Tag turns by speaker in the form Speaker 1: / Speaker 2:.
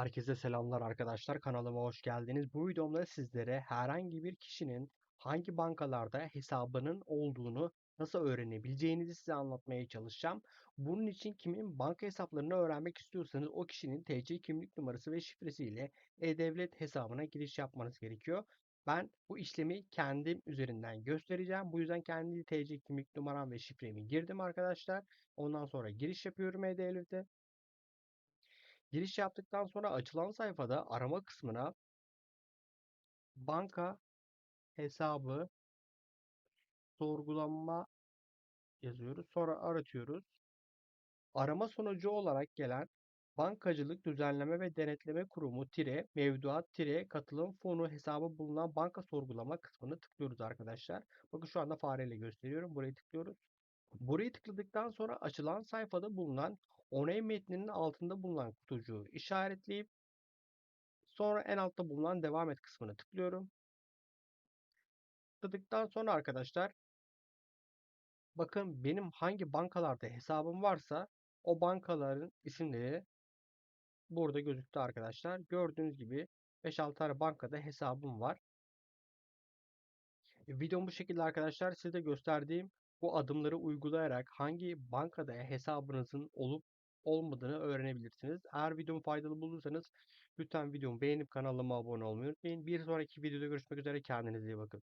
Speaker 1: Herkese selamlar arkadaşlar. Kanalıma hoş geldiniz. Bu videomda sizlere herhangi bir kişinin hangi bankalarda hesabının olduğunu nasıl öğrenebileceğinizi size anlatmaya çalışacağım. Bunun için kimin banka hesaplarını öğrenmek istiyorsanız o kişinin TC kimlik numarası ve şifresiyle e-devlet hesabına giriş yapmanız gerekiyor. Ben bu işlemi kendim üzerinden göstereceğim. Bu yüzden kendi TC kimlik numaram ve şifremi girdim arkadaşlar. Ondan sonra giriş yapıyorum e-devlete. Giriş yaptıktan sonra açılan sayfada arama kısmına banka hesabı sorgulama yazıyoruz. Sonra aratıyoruz. Arama sonucu olarak gelen Bankacılık Düzenleme ve Denetleme Kurumu tire mevduat tire katılım fonu hesabı bulunan banka sorgulama kısmını tıklıyoruz arkadaşlar. Bakın şu anda fareyle gösteriyorum. Burayı tıklıyoruz. Burayı tıkladıktan sonra açılan sayfada bulunan onay metninin altında bulunan kutucuğu işaretleyip sonra en altta bulunan devam et kısmını tıklıyorum. Tıkladıktan sonra arkadaşlar bakın benim hangi bankalarda hesabım varsa o bankaların isimleri burada gözüktü arkadaşlar. Gördüğünüz gibi 5-6 tane bankada hesabım var. Videom bu şekilde arkadaşlar. Size gösterdiğim bu adımları uygulayarak hangi bankada hesabınızın olup olmadığını öğrenebilirsiniz. Eğer videomu faydalı bulursanız lütfen videomu beğenip kanalıma abone olmayı unutmayın. Bir sonraki videoda görüşmek üzere. Kendinize iyi bakın.